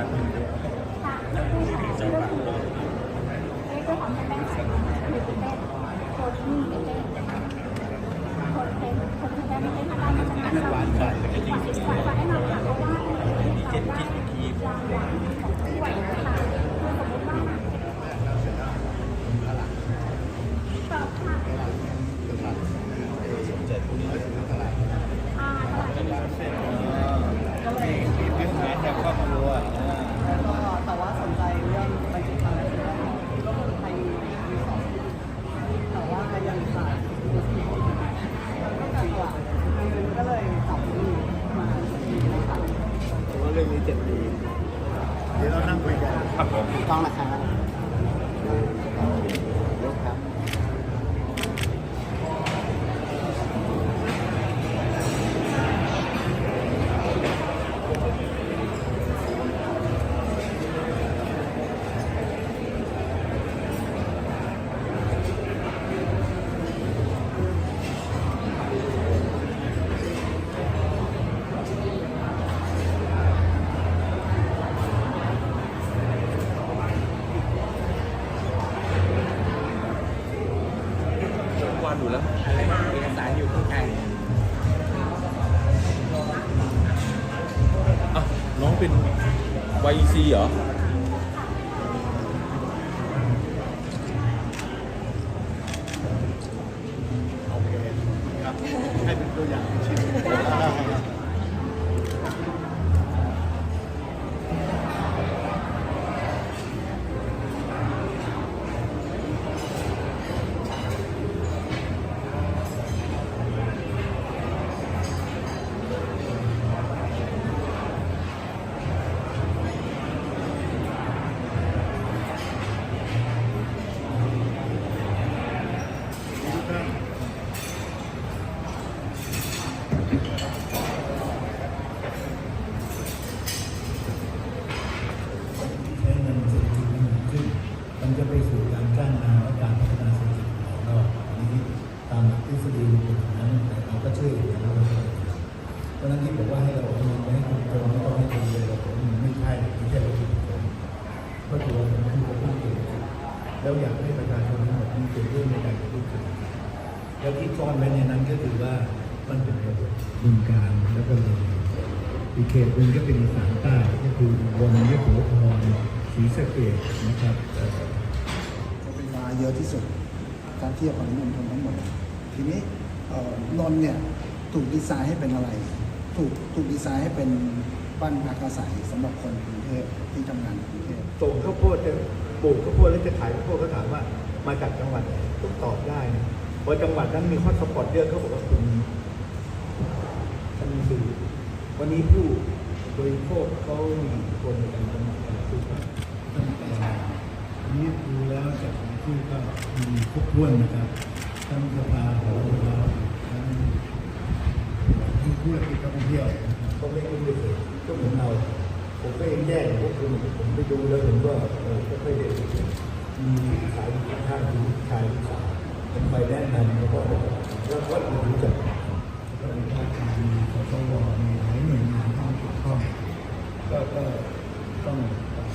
สักหนึ่งด้วยค่ะนี่คือของนี่ก็คือนี่คือของแป้งใส่คือเป็นโคนี่เป็นคนเป็นคนที่ได้ไม่ได้ำได้ก็จะทำหวานหวานแต่ก็จริงหวานกว่าแน่นอนค่ะเพราะว่ามีเจ็ดจิ๊กกีรางวัลข วันอยู่แล้วเอกสารอยู่ข้างในน้องเป็นวัยซีเหรอ มันจะไปสู่การจ้างงานและการพัฒนาเศรษฐกิจของเราอันนี้ตามหลักทฤษฎีเป็นอย่างนั้นแต่เราก็เชื่ออยู่แล้วว่าเราจะเพราะฉะนั้นที่บอกว่าให้เราเอาเงินไปให้คนโกงไม่ต้องให้คนรวยเราผมไม่ใช่ไม่ใช่เราคิดผมเพราะตัวผมคือผมผู้เก่งแล้วอยากให้ประชาชนทั้งหมดมีส่วนร่วมในการกระตุ้นเศรษฐกิจแล้วที่ซ่อนไว้ในนั้นก็คือว่ามันเป็นระบบบึงการแล้วก็เลยอีกเขตหนึ่งก็เป็นอีสานใต้ก็คือบนยโสธรศรีสะเกษนะครับ เอ่อจะเป็นมาเยอะที่สุด การเทียบกับนนทนทั้งหมด ทีนี้เอ่อนนท์เนี่ยถูกดีไซน์ให้เป็นอะไร ถูกถูกดีไซน์ให้เป็นบ้านพักอาศัยสำหรับคนกรุงเทพที่ทำงานในกรุงเทพส่งข้าวโพดจะปลูกข้าวโพดแล้วจะขายข้าวโพดเขาถามว่ามาจากจังหวัดไหนต้องตอบได้นะเพราะจังหวัดนั้นมีข้อสปอร์ตเยอะเขาบอกว่าคุณมันคือวันนี้ผู้บริโภคเขามีคนในการกำหนดการซื้อขายตั้งแต่นี้ดูแล้วจา กรายชื่อก็มีครบถ้วนนะครับทั้งสภาหอเราทั้งที่ธุรกิจท่องเที่ยวก็ไม่คุ้นเลยก็เหมือนเราผมก็เองแยกพวกคุณผมไปดูแล้วผมก็เออก็ค่อยเด็กมีสายข้างมีชายสาวผมไปแนะนำแล้วก็แล้วก็รู้จักก็มีภาคการมีสตวมีหลายหน่วยงานที่เกี่ยวข้องก็ก็ต้อง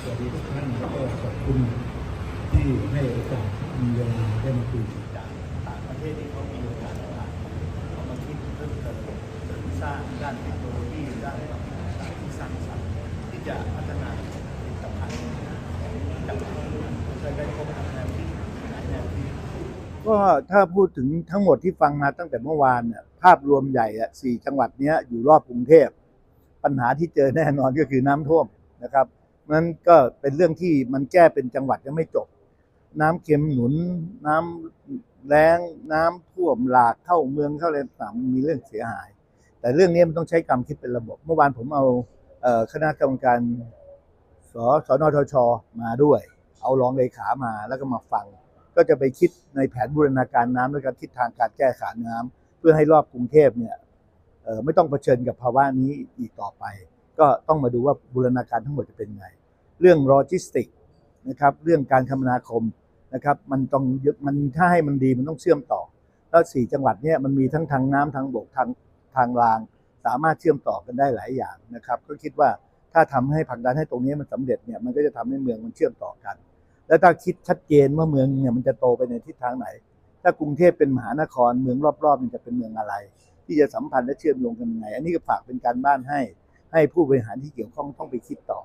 สวัสดีทุกท่านแล้วก็ขอบคุณ ที่ให้โอกาสมีเวลาได้มาคุยกันต่างประเทศที่เขามีโอกาสต่างเขามาคิดเพิ่มเติมเสริมสร้างด้านเทคโนโลยีด้านต่างๆที่สร้างสรรค์ที่จะพัฒนาผลิตภัณฑ์จากเคยได้พบกับแนวคิดหลายแนวคิดก็ถ้าพูดถึงทั้งหมดที่ฟังมาตั้งแต่เมื่อวานเนี่ยภาพรวมใหญ่อะสี่จังหวัดเนี้ยอยู่รอบกรุงเทพ ปัญหาที่เจอแน่นอนก็คือน้ำท่วมนะครับนั้นก็เป็นเรื่องที่มันแก้เป็นจังหวัดยังไม่จบ น้ำเค็มหนุนน้ำแรงน้ำท่วมหลากเข้าเมืองเข้าอะไรต่างมีเรื่องเสียหาย แต่เรื่องนี้มันต้องใช้กรรมคิดเป็นระบบ เมื่อวานผมเอาคณะกรรมการสสนทชมาด้วย เอารองเลขามาแล้วก็มาฟัง ก็จะไปคิดในแผนบูรณาการน้ำและการทิศทางการแก้ขาน้ำเพื่อให้รอบกรุงเทพเนี่ยไม่ต้องเผชิญกับภาวะนี้อีกต่อไป ก็ต้องมาดูว่าบูรณาการทั้งหมดจะเป็นไง เรื่องโลจิสติกนะครับเรื่องการคมนาคม นะครับมันต้องมันถ้าให้มันดีมันต้องเชื่อมต่อ แล้วสี่จังหวัดเนี่ยมันมีทั้งทางน้ำทางบกทางทางราง สามารถเชื่อมต่อกันได้หลายอย่างนะครับ ก็คิดว่าถ้าทำให้ผักดันให้ตรงนี้มันสำเร็จเนี่ยมันก็จะทำให้เมืองมันเชื่อมต่อกัน แล้วถ้าคิดชัดเจนว่าเมืองเนี่ยมันจะโตไปในทิศทางไหน ถ้ากรุงเทพเป็นมหานครเมืองรอบๆมันจะเป็นเมืองอะไร ที่จะสัมพันธ์และเชื่อมโยงกันยังไง อันนี้ก็ฝากเป็นการบ้านให้ ให้ผู้บริหารที่เกี่ยวข้องต้องไปคิดต่อ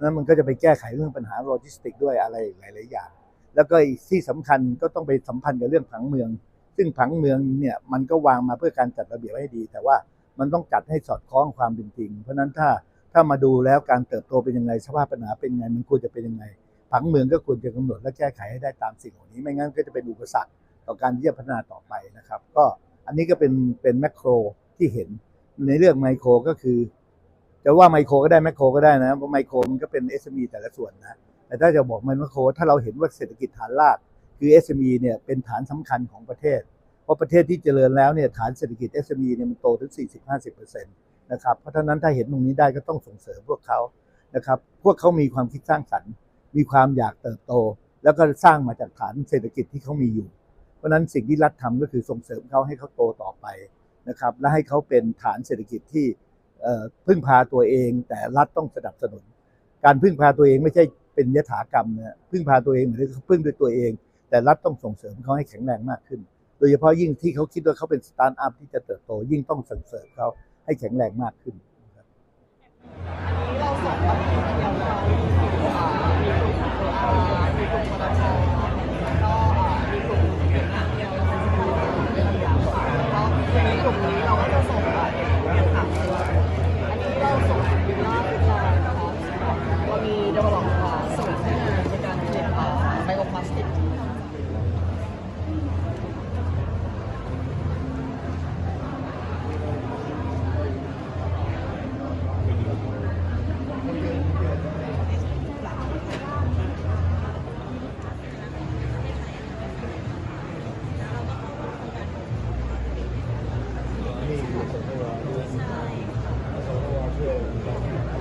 แล้วมันก็จะไปแก้ไขเรื่องปัญหาโลจิสติกด้วยอะไรหลายๆอย่าง แล้วก็อีกที่สำคัญก็ต้องไปสัมพันธ์กับเรื่องผังเมือง ซึ่งผังเมืองเนี่ยมันก็วางมาเพื่อการจัดระเบียบให้ดี แต่ว่ามันต้องจัดให้สอดคล้องความเป็นจริง เพราะนั้นถ้าถ้ามาดูแล้วการเติบโตเป็นยังไงสภาพปัญหาเป็นยังไงมันควรจะเป็นยังไงผังเมืองก็ควรจะกำหนดและแก้ไขให้ได้ตามสิ่งเหล่านี้ไม่งั้นก็จะเป็นอุปสรรคต่อการที่จะพัฒนาต่อไปนะครับ ก็อันนี้ก็เป็นเป็นแมกโครที่เห็นในเรื่องไมโครก็คือจะว่าไมโครก็ได้แมกโครก็ได้นะเพราะไมโครมันก็เป็น SME แต่ละส่วนนะ แต่ถ้าจะบอกมันแมกโครถ้าเราเห็นว่าเศรษฐกิจฐานราก คือ SME เนี่ยเป็นฐานสำคัญของประเทศ เพราะประเทศที่เจริญแล้วเนี่ยฐานเศรษฐกิจ SME เนี่ยมันโตถึง 40-50%นะครับเพราะฉะนั้นถ้าเห็นตรงนี้ได้ก็ต้องส่งเสริมพวกเขานะครับพวกเขามีความคิดสร้างสรรค์มีความอยากเติบโต แล้วก็สร้างมาจากฐานเศรษฐกิจที่เขามีอยู่ เพราะฉะนั้นสิ่งที่รัฐทำก็คือส่งเสริมเขาให้เขาโตต่อไปนะครับและให้เขาเป็นฐานเศรษฐกิจที่พึ่งพาตัวเอง แต่รัฐต้องสนับสนุน การพึ่งพาตัวเองไม่ใช่ เป็นยถากรรมนะพึ่งพาตัวเองหรือพึ่งด้วยตัวเอง แต่รัฐต้องส่งเสริมเขาให้แข็งแรงมากขึ้น โดยเฉพาะยิ่งที่เขาคิดว่าเขาเป็นสตาร์ทอัพที่จะเติบโตยิ่งต้องส่งเสริมเขาให้แข็งแรงมากขึ้นอันนี้เราส่งแบบเดียวเราอ่ามีกลุ่มอ่ามีกลุ่มปตทแล้วก็อ่ามีกลุ่มเด็กนักเรียนแล้วก็มีกลุ่มเด็กนักเรียนแล้วก็ในกลุ่มนี้เราก็จะส่งอ่าเด็กเรียนค่ะอันนี้เราส่งวิลล่าฟิจารณ์นะคะเรามี develop อ่าสูตรให้งานในการผลิตอ่าไบโอพลาสติก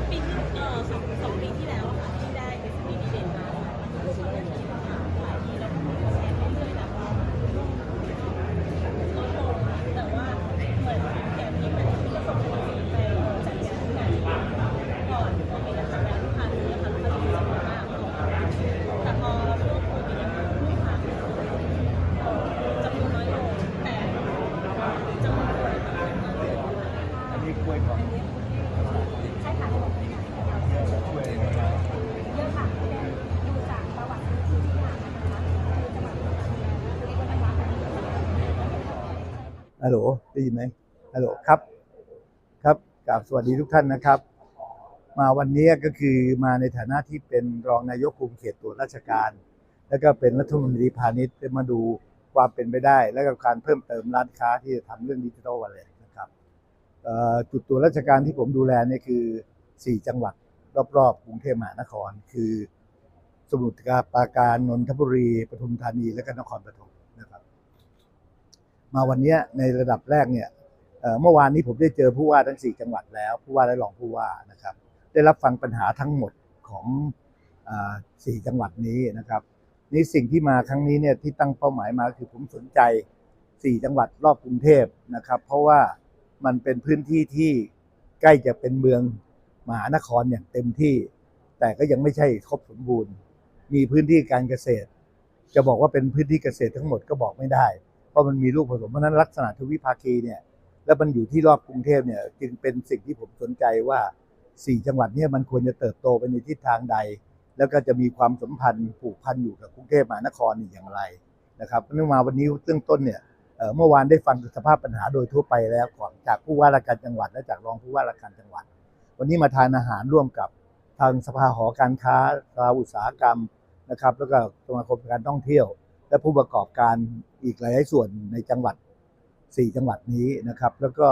ปีที่เออสองสองปีที่แล้วอะค่ะที่ได้ s อ p ดีเด่นมารู้สึกว่าเป็นที่มาหลายที่แล้วก็แชร์เรื่อยๆแต่ว่าลดลงแต่ว่าเหมือนแกมีมันมีประสบการณ์ไปจัดงานที่ไหนก่อนโอเคแล้วจัดงานลูกค้าซื้อค่ะลูกค้าซื้อจำนวนมากแต่พอช่วงโควิดเนี่ยลูกค้าจำนวนน้อยลงแต่จำนวนคนต่างกันมากเลย อันนี้กล้วยก่อน ใช่ค่ะระบบนี้นะเยอะค่ะดูจากประวัติที่ที่อ่านนะคะคือจังหวัดอุดรธานีเรียกว่าจังหวัดอะไร ฮัลโหลได้ยินไหมฮัลโหลครับ ครับกราบสวัสดีทุกท่านนะครับ มาวันนี้ก็คือมาในฐานะที่เป็นรองนายกคุมเขตตรวจราชการ แล้วก็เป็นรัฐมนตรีพาณิชย์ได้มาดูความเป็นไปได้ และก็การเพิ่มเติมร้านค้าที่จะทำเรื่องดิจิทัลวอลเล็ตนะครับจุดตรวราชการที่ผมดูแลนี่คือ 4 จังหวัดรอบๆกรุงเทพมหานคร คือ สมุทรปราการนนทบุรีปทุมธานีและก็นครปฐม มาวันนี้ในระดับแรกเนี่ยเมื่อวานนี้ผมได้เจอผู้ว่าทั้ง 4 จังหวัดแล้วผู้ว่าและรองผู้ว่านะครับ ได้รับฟังปัญหาทั้งหมดของสี่จังหวัดนี้นะครับนี่สิ่งที่มาครั้งนี้เนี่ยที่ตั้งเป้าหมายมาคือผมสนใจ 4 จังหวัดรอบกรุงเทพนะครับ เพราะว่ามันเป็นพื้นที่ที่ใกล้จะเป็นเมืองมหานครอย่างเต็มที่ แต่ก็ยังไม่ใช่ครบสมบูรณ์ มีพื้นที่การเกษตร จะบอกว่าเป็นพื้นที่เกษตรทั้งหมดก็บอกไม่ได้ เพราะมันมีลูกผสมเพราะนั้นลักษณะทวิภาคีเนี่ยแล้วมันอยู่ที่รอบกรุงเทพเนี่ยจึงเป็นสิ่งที่ผมสนใจว่าสี่จังหวัดเนี่ยมันควรจะเติบโตไปในทิศทางใด แล้วก็จะมีความสัมพันธ์ผูกพันอยู่กับกรุงเทพมหานครอย่างไรนะครับเนื่องมาวันนี้เบื้องต้นเนี่ยเอ่อเมื่อวานได้ฟังสภาพปัญหาโดยทั่วไปแล้วก่อนจากผู้ว่าราชการจังหวัดและจากรองผู้ว่าราชการจังหวัด วันนี้มาทานอาหารร่วมกับทางสภาหอการค้าสภาอุตสาหกรรมนะครับ แล้วก็สมาคมการท่องเที่ยว และผู้ประกอบการ อีกหลายส่วนในจังหวัด 4 จังหวัดนี้นะครับ แล้วก็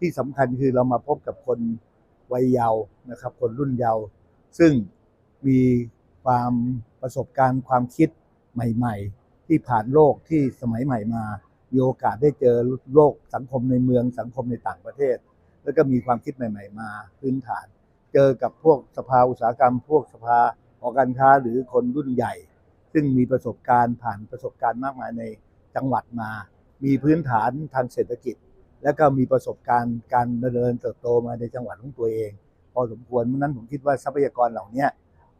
ที่สำคัญคือเรามาพบกับคนวัยเยาว์นะครับ คนรุ่นเยาว์ซึ่งมีความประสบการณ์ความคิดใหม่ ๆ ที่ผ่านโลกที่สมัยใหม่มา มีโอกาสได้เจอโลกสังคมในเมืองสังคมในต่างประเทศ แล้วก็มีความคิดใหม่ ๆ มาพื้นฐาน เจอกับพวกสภาอุตสาหกรรม พวกสภาหอการค้าหรือคนรุ่นใหญ่ ซึ่งมีประสบการณ์ผ่านประสบการณ์มากมายใน จังหวัดมา มีพื้นฐานทางเศรษฐกิจ และก็มีประสบการณ์การดำเนินเติบโตมาในจังหวัดของตัวเอง พอสมควรเพราะนั้นผมคิดว่าทรัพยากรเหล่านี้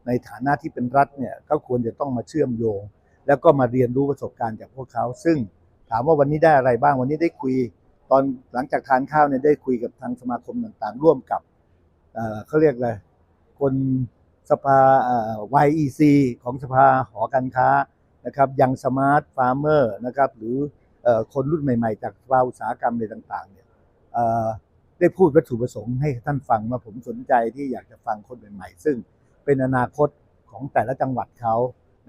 ในฐานะที่เป็นรัฐเนี่ยก็ควรจะต้องมาเชื่อมโยง แล้วก็มาเรียนรู้ประสบการณ์จากพวกเขา ซึ่งถามว่าวันนี้ได้อะไรบ้างวันนี้ได้คุย ตอนหลังจากทานข้าวเนี่ยได้คุยกับทางสมาคมต่างๆ ร่วมกับเเขาเรียกอะไรคนสภา YEC ของสภาหอการค้า นะครับยังสมาร์ทฟาร์มเมอร์นะครับหรือคนรุ่นใหม่ ๆ จากภาอุตสาหกรรมอะไรต่างๆเนี่ยได้พูดวัตถุประสงค์ให้ท่านฟังว่าผมสนใจที่อยากจะฟังคนใหม่ๆ ซึ่งเป็นอนาคตของแต่ละจังหวัดเขา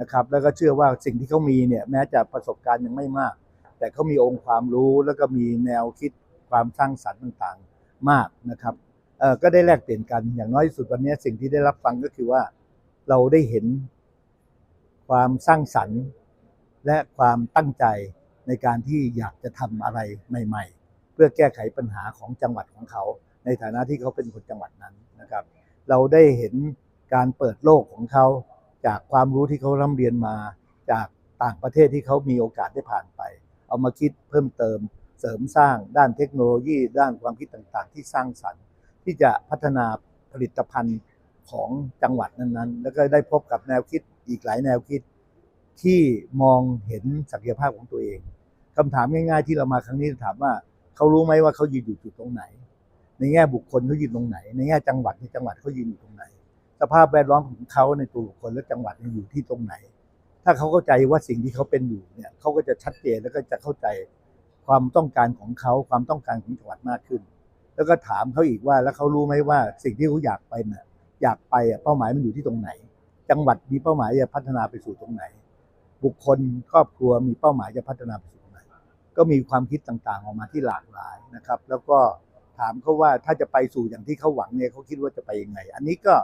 นะครับแล้วก็เชื่อว่าสิ่งที่เขามีเนี่ยแม้จะประสบการณ์ยังไม่มาก แต่เขามีองค์ความรู้แล้วก็มีแนวคิดความสร้างสรรค์ต่างๆมากนะครับก็ได้แลกเปลี่ยนกันอย่างน้อยที่สุดวันนี้สิ่งที่ได้รับฟังก็คือว่าเราได้เห็น ความสร้างสรรค์ และความตั้งใจในการที่อยากจะทำอะไรใหม่ ๆ เพื่อแก้ไขปัญหาของจังหวัดของเขา ในฐานะที่เขาเป็นคนจังหวัดนั้นนะครับ เราได้เห็นการเปิดโลกของเขา จากความรู้ที่เขาร่ำเรียนมา จากต่างประเทศที่เขามีโอกาสได้ผ่านไป เอามาคิดเพิ่มเติม เสริมสร้างด้านเทคโนโลยี ด้านความคิดต่างๆ ที่สร้างสรรค์ ที่จะพัฒนาผลิตภัณฑ์ของจังหวัดนั้นๆ แล้วก็ได้พบกับแนวคิด อีกหลายแนวคิดที่มองเห็นศักยภาพของตัวเองคำถามง่าย ๆ ที่เรามาครั้งนี้ถามว่าเขารู้ไหมว่าเขายืนอยู่จุดตรงไหน ในแง่บุคคลเขายืนตรงไหน ในแง่จังหวัดในจังหวัดเขายืนอยู่ตรงไหน สภาพแวดล้อมของเขาในตัวบุคคลและจังหวัดอยู่ที่ตรงไหน ถ้าเขาเข้าใจว่าสิ่งที่เขาเป็นอยู่เนี่ยเขาก็จะชัดเจนแล้วก็จะเข้าใจความต้องการของเขาความต้องการของจังหวัดมากขึ้น แล้วก็ถามเขาอีกว่าแล้วเขารู้ไหมว่าสิ่งที่เขาอยากไปน่ะอยากไปเป้าหมายมันอยู่ที่ตรงไหน จังหวัดมีเป้าหมายจะพัฒนาไปสู่ตรงไหน บุคคลครอบครัวมีเป้าหมายจะพัฒนาไปสู่ตรงไหน ก็มีความคิดต่างๆ ออกมาที่หลากหลายนะครับ แล้วก็ถามเขาว่าถ้าจะไปสู่อย่างที่เขาหวังเนี่ยเขาคิดว่าจะไปยังไง อันนี้ก็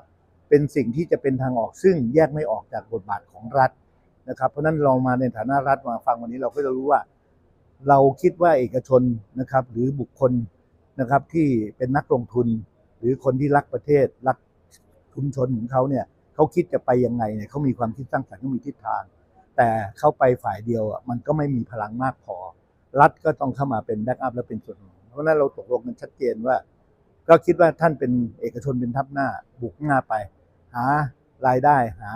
เป็นสิ่งที่จะเป็นทางออกซึ่งแยกไม่ออกจากบทบาทของรัฐนะครับ เพราะนั้นเรามาในฐานะรัฐมาฟังวันนี้เราก็จะรู้ว่า เราคิดว่าเอกชนนะครับหรือบุคคลนะครับที่เป็นนักลงทุน หรือคนที่รักประเทศรักชุมชนของเขาเนี่ย เขาคิดจะไปยังไงเนี่ยเขามีความคิดสร้างสรรค์เขามีทิศทาง แต่เข้าไปฝ่ายเดียวอะมันก็ไม่มีพลังมากพอ รัฐก็ต้องเข้ามาเป็นแบ็กอัพและเป็นส่วนหนุนเพราะนั้นเราตกลงกันชัดเจนว่า ก็คิดว่าท่านเป็นเอกชนเป็นทัพหน้า บุกหน้าไป หารายได้หา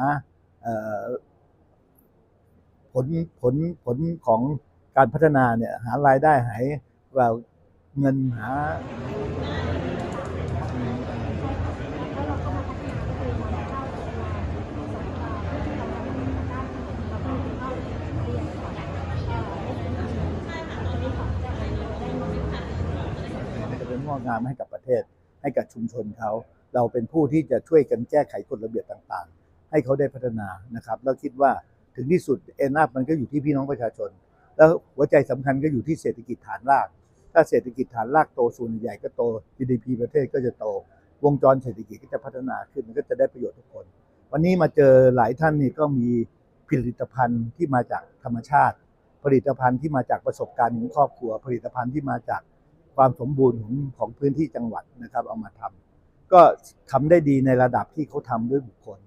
ผลผลผลของการพัฒนาเนี่ยหารายได้หายว่าเงินหา แล้วเราก็มาพัฒนาก็คือมาเข้าโรงงานสำหรับที่เราทำด้านเราก็เข้าเรียนก่อนเอ่อตอนนี้ของจะได้ได้หมดค่ะ จะเป็นง อกงามให้กับประเทศ ให้กับชุมชนเขา เราเป็นผู้ที่จะช่วยกันแก้ไขกฎระเบียบต่างๆ ให้เขาได้พัฒนานะครับแล้วคิดว่าถึงที่สุดเอ็นอัพมันก็อยู่ที่พี่น้องประชาชน แล้วหัวใจสำคัญก็อยู่ที่เศรษฐกิจฐานราก ถ้าเศรษฐกิจฐานรากโตส่วนใหญ่ก็โต GDP ประเทศก็จะโต วงจรเศรษฐกิจก็จะพัฒนาขึ้นมันก็จะได้ประโยชน์ทุกคน วันนี้มาเจอหลายท่านนี่ก็มีผลิตภัณฑ์ที่มาจากธรรมชาติ ผลิตภัณฑ์ที่มาจากประสบการณ์ของครอบครัว ผลิตภัณฑ์ที่มาจาก ความสมบูรณ์ของของพื้นที่จังหวัดนะครับ เอามาทำก็ทำได้ดีในระดับที่เขาทำด้วยบุคคล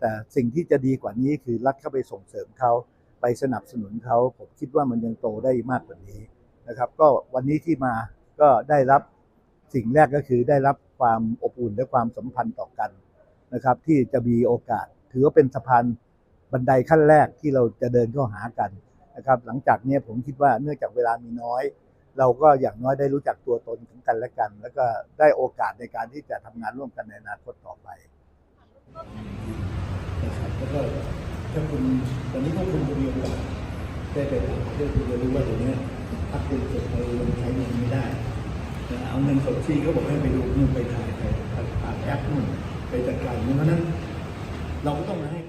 แต่สิ่งที่จะดีกว่านี้คือรัฐเข้าไปส่งเสริมเขาไปสนับสนุนเขาผมคิดว่ามันยังโตได้มากกว่านี้นะครับ ก็วันนี้ที่มาก็ได้รับสิ่งแรกก็คือได้รับความอบอุ่นและความสัมพันธ์ต่อกันนะครับ ที่จะมีโอกาส ถือว่าเป็นสะพานบันไดขั้นแรกที่เราจะเดินเข้าหากันนะครับ หลังจากนี้ผมคิดว่าเนื่องจากเวลามีน้อย เราก็อย่างน้อยได้รู้จักตัวตนของกันและกัน แล้วก็ได้โอกาสในการที่จะทำงานร่วมกันในอนาคตต่อไปนะครับแล้วก็ถ้าคุณตอนนี้ถ้าคุณมีโอกาสได้ไปต่างประเทศคุณจะรู้ว่าเดี๋ยวนี้ถ้าคุณเก็บไปลงใช้เงินไม่ได้เอาเงินสดที่เขาบอกให้ไปดูนู่นไปถ่ายไปผ่านแอปนู่นไปจัดการเพราะฉะนั้นเราก็ต้องมาให้